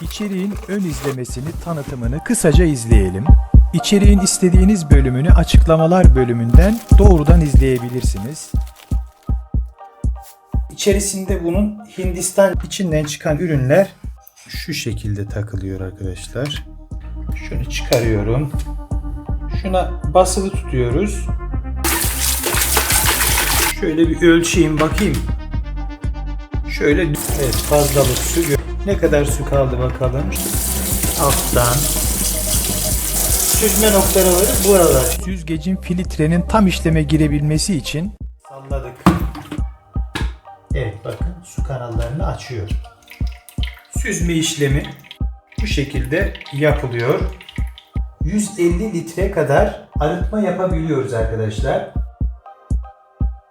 İçeriğin ön izlemesini, tanıtımını kısaca izleyelim. İçeriğin istediğiniz bölümünü açıklamalar bölümünden doğrudan izleyebilirsiniz. İçerisinde bunun Hindistan içinden çıkan ürünler şu şekilde takılıyor arkadaşlar. Şunu çıkarıyorum. Şuna basılı tutuyoruz. Şöyle bir ölçeyim bakayım. Şöyle evet, fazlalık su ne kadar su kaldı bakalım. Alttan süzme noktaları burada. Süzgecin filtrenin tam işleme girebilmesi için salladık. Evet bakın su kanallarını açıyor. Süzme işlemi bu şekilde yapılıyor. 150 litre kadar arıtma yapabiliyoruz arkadaşlar.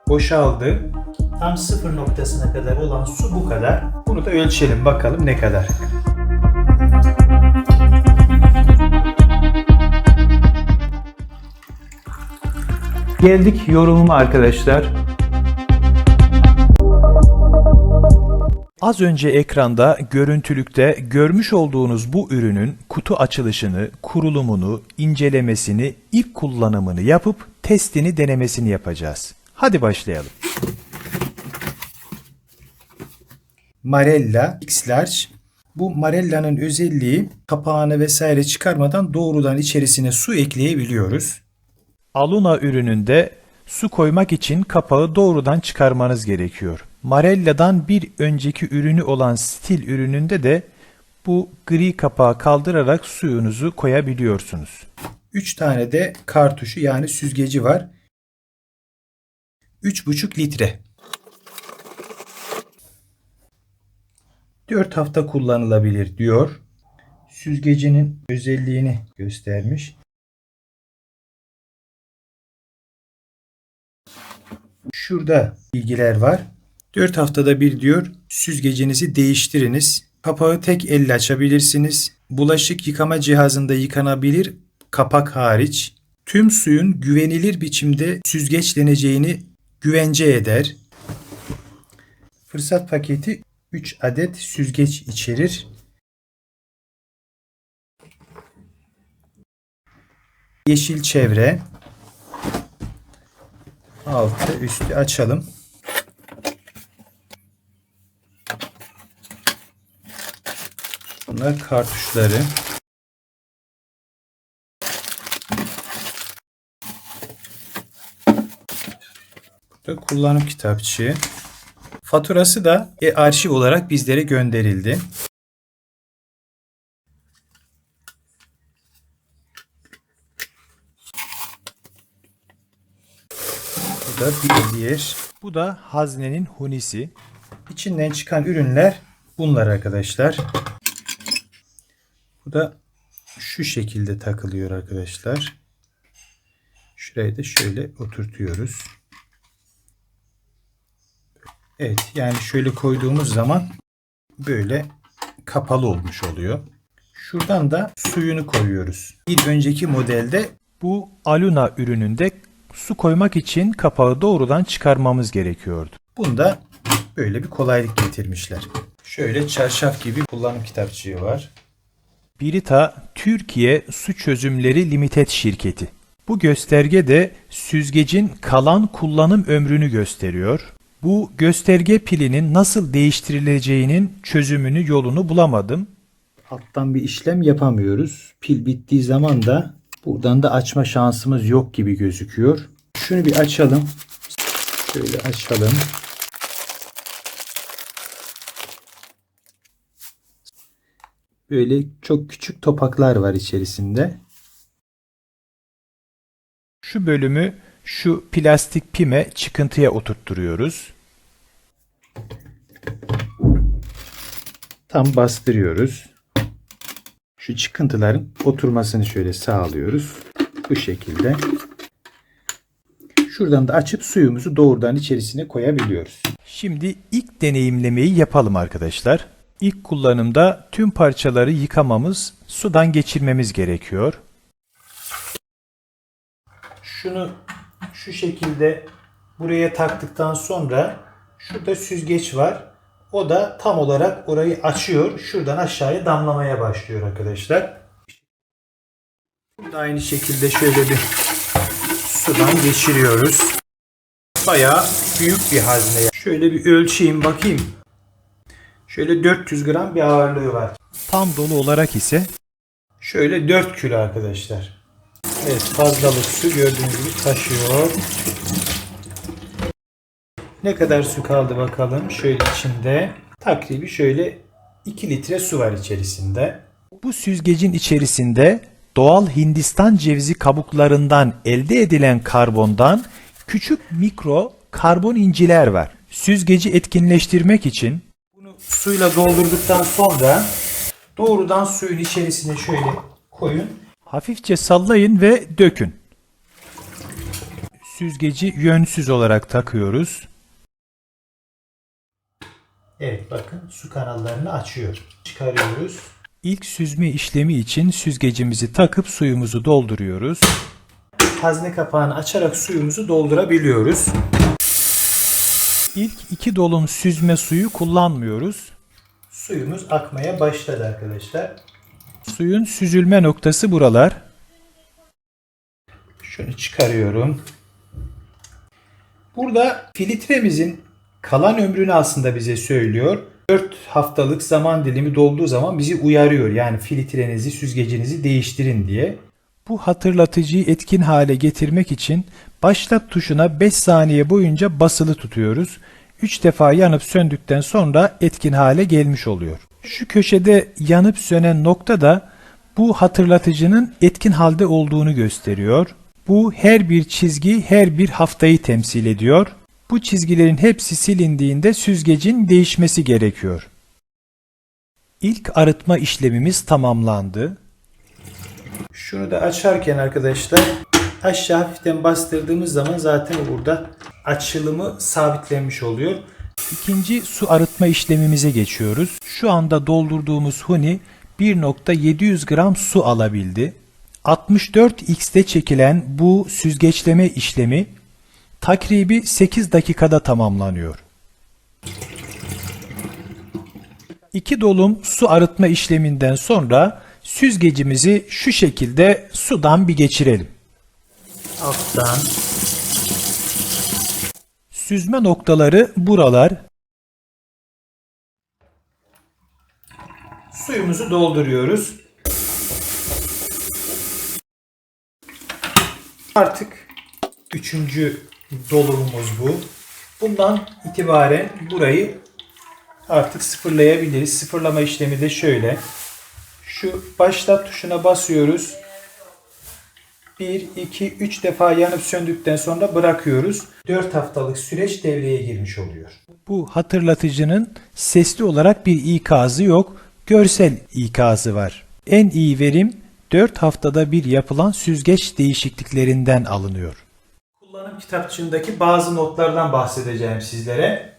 Boşaldı. Tam sıfır noktasına kadar olan su bu kadar. Bunu da ölçelim bakalım ne kadar. Geldik yorumuma arkadaşlar. Az önce ekranda görüntülükte görmüş olduğunuz bu ürünün kutu açılışını, kurulumunu, incelemesini, ilk kullanımını yapıp testini denemesini yapacağız. Hadi başlayalım. Marella X Large. Bu Marella'nın özelliği kapağını vesaire çıkarmadan doğrudan içerisine su ekleyebiliyoruz. Aluna ürününde su koymak için kapağı doğrudan çıkarmanız gerekiyor. Marella'dan bir önceki ürünü olan stil ürününde de bu gri kapağı kaldırarak suyunuzu koyabiliyorsunuz. 3 tane de kartuşu yani süzgeci var. 3,5 litre. 4 hafta kullanılabilir diyor. Süzgecinin özelliğini göstermiş. Şurada bilgiler var. 4 haftada bir diyor süzgecinizi değiştiriniz. Kapağı tek elle açabilirsiniz. Bulaşık yıkama cihazında yıkanabilir kapak hariç. Tüm suyun güvenilir biçimde süzgeçleneceğini güvence eder. Fırsat paketi 3 adet süzgeç içerir. Yeşil çevre. Altı üstü açalım. Bunlar kartuşları. Burada kullanım kitapçığı. Faturası da e-arşiv olarak bizlere gönderildi. Bu da bir diğer. Bu da haznenin hunisi. İçinden çıkan ürünler bunlar arkadaşlar. Bu da şu şekilde takılıyor arkadaşlar. Şurayı da şöyle oturtuyoruz. Evet yani şöyle koyduğumuz zaman böyle kapalı olmuş oluyor. Şuradan da suyunu koyuyoruz. Bir önceki modelde bu Aluna ürününde su koymak için kapağı doğrudan çıkarmamız gerekiyordu. Bunda böyle bir kolaylık getirmişler. Şöyle çarşaf gibi kullanım kitapçığı var. Birita Türkiye Su Çözümleri Limited şirketi. Bu gösterge de süzgecin kalan kullanım ömrünü gösteriyor. Bu gösterge pilinin nasıl değiştirileceğinin çözümünü yolunu bulamadım. Alttan bir işlem yapamıyoruz. Pil bittiği zaman da buradan da açma şansımız yok gibi gözüküyor. Şunu bir açalım. Şöyle açalım. Böyle çok küçük topaklar var içerisinde. Şu bölümü şu plastik pime çıkıntıya oturtturuyoruz. Tam bastırıyoruz. Şu çıkıntıların oturmasını şöyle sağlıyoruz. Bu şekilde. Şuradan da açıp suyumuzu doğrudan içerisine koyabiliyoruz. Şimdi ilk deneyimlemeyi yapalım arkadaşlar. İlk kullanımda tüm parçaları yıkamamız, sudan geçirmemiz gerekiyor. Şunu şu şekilde buraya taktıktan sonra şurada süzgeç var. O da tam olarak orayı açıyor. Şuradan aşağıya damlamaya başlıyor arkadaşlar. Burada aynı şekilde şöyle bir sudan geçiriyoruz. Bayağı büyük bir hazne. Şöyle bir ölçeyim bakayım. Şöyle 400 gram bir ağırlığı var. Tam dolu olarak ise Şöyle 4 kilo arkadaşlar. Evet fazlalık su gördüğünüz gibi taşıyor. Ne kadar su kaldı bakalım. Şöyle içinde takribi şöyle 2 litre su var içerisinde. bu süzgecin içerisinde doğal Hindistan cevizi kabuklarından elde edilen karbondan küçük mikro karbon inciler var. Süzgeci etkinleştirmek için Bunu suyla doldurduktan sonra doğrudan suyun içerisine şöyle koyun. hafifçe sallayın ve dökün. Süzgeci yönsüz olarak takıyoruz. Evet bakın su kanallarını açıyor. Çıkarıyoruz. İlk süzme işlemi için süzgecimizi takıp suyumuzu dolduruyoruz. Hazne kapağını açarak suyumuzu doldurabiliyoruz. İlk iki dolum süzme suyu kullanmıyoruz. Suyumuz akmaya başladı arkadaşlar. Suyun süzülme noktası buralar. Şunu çıkarıyorum. Burada filtremizin kalan ömrünü aslında bize söylüyor. 4 haftalık zaman dilimi dolduğu zaman bizi uyarıyor. Yani filtrenizi, süzgecinizi değiştirin diye. Bu hatırlatıcıyı etkin hale getirmek için başlat tuşuna 5 saniye boyunca basılı tutuyoruz. 3 defa yanıp söndükten sonra etkin hale gelmiş oluyor. Şu köşede yanıp sönen nokta da bu hatırlatıcının etkin halde olduğunu gösteriyor. Bu her bir çizgi her bir haftayı temsil ediyor. Bu çizgilerin hepsi silindiğinde süzgecin değişmesi gerekiyor. İlk arıtma işlemimiz tamamlandı. Şunu da açarken arkadaşlar aşağı hafiften bastırdığımız zaman zaten burada açılımı sabitlenmiş oluyor. İkinci su arıtma işlemimize geçiyoruz. Şu anda doldurduğumuz huni 1.700 gram su alabildi. 64x'te çekilen bu süzgeçleme işlemi takribi 8 dakikada tamamlanıyor. İki dolum su arıtma işleminden sonra süzgecimizi şu şekilde sudan bir geçirelim. Alttan Süzme noktaları buralar. suyumuzu dolduruyoruz. Artık üçüncü dolumumuz bu. Bundan itibaren burayı artık sıfırlayabiliriz. Sıfırlama işlemi de şöyle. Şu başlat tuşuna basıyoruz. 1, 2, 3 defa yanıp söndükten sonra bırakıyoruz. 4 haftalık süreç devreye girmiş oluyor. Bu hatırlatıcının sesli olarak bir ikazı yok, görsel ikazı var. En iyi verim 4 haftada bir yapılan süzgeç değişikliklerinden alınıyor. Kullanım kitapçığındaki bazı notlardan bahsedeceğim sizlere.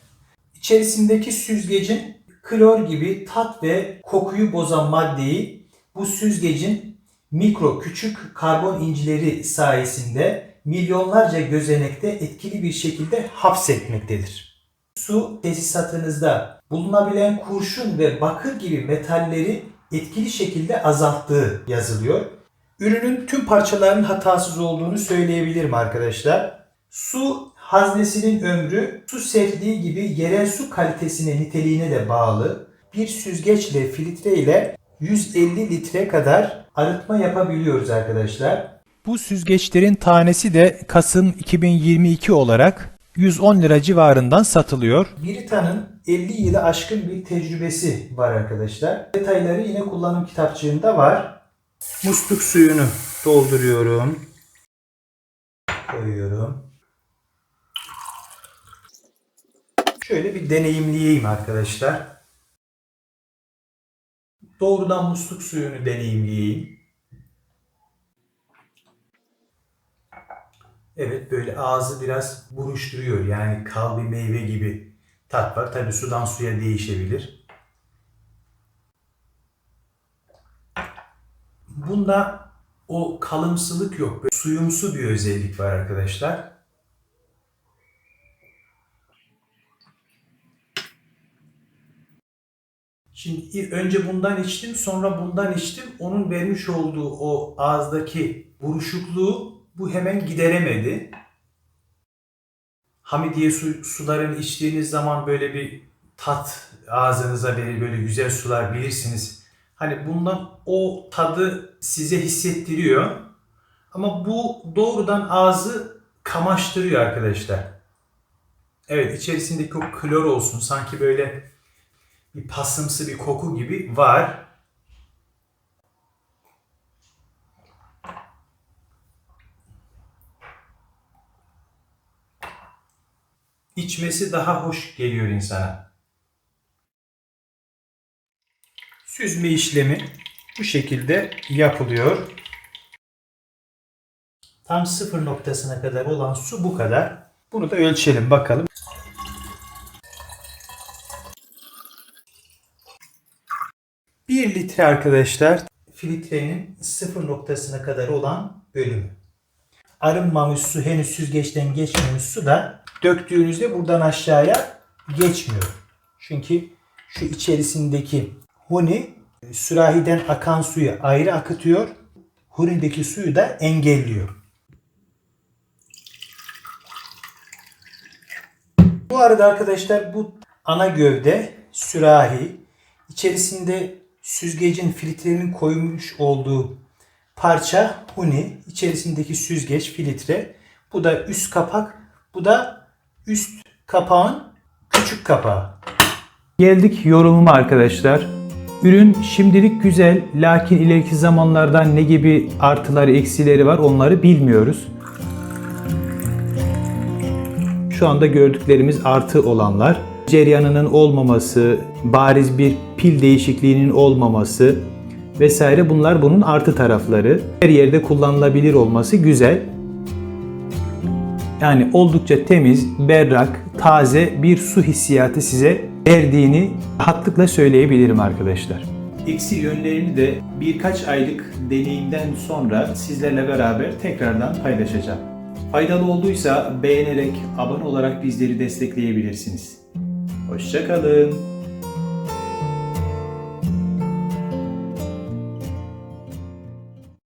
İçerisindeki süzgecin klor gibi tat ve kokuyu bozan maddeyi bu süzgecin mikro küçük karbon incileri sayesinde milyonlarca gözenekte etkili bir şekilde hapsetmektedir. Su tesisatınızda bulunabilen kurşun ve bakır gibi metalleri etkili şekilde azalttığı yazılıyor. Ürünün tüm parçalarının hatasız olduğunu söyleyebilirim arkadaşlar. Su haznesinin ömrü su sertliği gibi yerel su kalitesine niteliğine de bağlı. Bir süzgeçle filtre ile 150 litre kadar arıtma yapabiliyoruz arkadaşlar. Bu süzgeçlerin tanesi de Kasım 2022 olarak 110 lira civarından satılıyor. Brita'nın 50 yılı aşkın bir tecrübesi var arkadaşlar. Detayları yine kullanım kitapçığında var. Musluk suyunu dolduruyorum. Koyuyorum. Şöyle bir deneyimleyeyim arkadaşlar. Doğrudan musluk suyunu deneyimleyeyim. Evet böyle ağzı biraz buruşturuyor. Yani kal bir meyve gibi tat var. Tabi sudan suya değişebilir. Bunda o kalımsılık yok. Böyle suyumsu bir özellik var arkadaşlar. Şimdi önce bundan içtim, sonra bundan içtim. Onun vermiş olduğu o ağızdaki buruşukluğu bu hemen gideremedi. Hamidiye su, sularını içtiğiniz zaman böyle bir tat ağzınıza verir, böyle güzel sular bilirsiniz. Hani bundan o tadı size hissettiriyor. Ama bu doğrudan ağzı kamaştırıyor arkadaşlar. Evet içerisindeki o klor olsun sanki böyle bir pasımsı bir koku gibi var. İçmesi daha hoş geliyor insana. Süzme işlemi bu şekilde yapılıyor. Tam sıfır noktasına kadar olan su bu kadar. Bunu da ölçelim bakalım. Bir litre arkadaşlar filtrenin sıfır noktasına kadar olan bölümü. Arınmamış su henüz süzgeçten geçmemiş su da döktüğünüzde buradan aşağıya geçmiyor. Çünkü şu içerisindeki huni sürahiden akan suyu ayrı akıtıyor. Hunideki suyu da engelliyor. Bu arada arkadaşlar bu ana gövde sürahi içerisinde süzgecin filtrenin koymuş olduğu parça huni içerisindeki süzgeç filtre bu da üst kapak bu da üst kapağın küçük kapağı. Geldik yorumuma arkadaşlar. Ürün şimdilik güzel lakin ileriki zamanlarda ne gibi artıları eksileri var onları bilmiyoruz. Şu anda gördüklerimiz artı olanlar. Ceryanının olmaması, bariz bir pil değişikliğinin olmaması vesaire bunlar bunun artı tarafları. Her yerde kullanılabilir olması güzel. Yani oldukça temiz, berrak, taze bir su hissiyatı size verdiğini rahatlıkla söyleyebilirim arkadaşlar. Eksi yönlerini de birkaç aylık deneyimden sonra sizlerle beraber tekrardan paylaşacağım. Faydalı olduysa beğenerek, abone olarak bizleri destekleyebilirsiniz. Hoşçakalın.